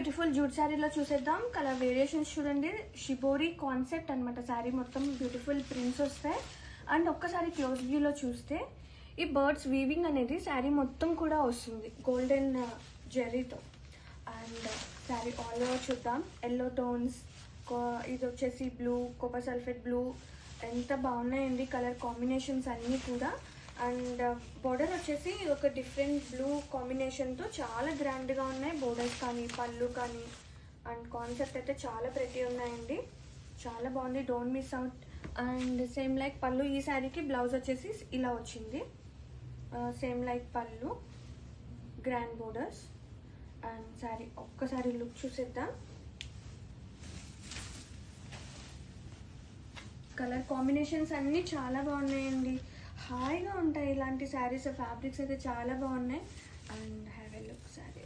Beautiful jute శారీలో చూసేద్దాం. Colour variations చూడండి. షిబోరి కాన్సెప్ట్ అనమాట శారీ మొత్తం బ్యూటిఫుల్ ప్రింట్స్ వస్తాయి. అండ్ ఒక్కసారి క్లోజ్ వ్యూలో చూస్తే ఈ బర్డ్స్ వీవింగ్ అనేది శారీ మొత్తం కూడా వస్తుంది. గోల్డెన్ జెర్రీతో అండ్ శారీ ఆల్ ఓవర్ చూద్దాం. ఎల్లో టోన్స్ ఇది వచ్చేసి బ్లూ కోపర్ సల్ఫేట్ బ్లూ ఎంత బాగున్నాయండి కలర్ కాంబినేషన్స్ అన్నీ కూడా. అండ్ uh, బోర్డర్ వచ్చేసి ఒక డిఫరెంట్ బ్లూ కాంబినేషన్తో చాలా గ్రాండ్గా ఉన్నాయి. బోర్డర్స్ కానీ పళ్ళు కానీ అండ్ కాన్సెప్ట్ అయితే చాలా ప్రతి ఉన్నాయండి. చాలా బాగుంది. Don't miss out and same like పళ్ళు. ఈ శారీకి బ్లౌజ్ వచ్చేసి ఇలా వచ్చింది. Uh, సేమ్ లైక్ పళ్ళు. గ్రాండ్ బోర్డర్స్ అండ్ శారీ ఒక్కసారి లుక్ చూసేద్దాం. కలర్ కాంబినేషన్స్ అన్నీ చాలా బాగున్నాయండి. హాయిగా ఉంటాయి. ఇలాంటి శారీస్ ఫ్యాబ్రిక్స్ అయితే చాలా బాగున్నాయి. And have a look sari.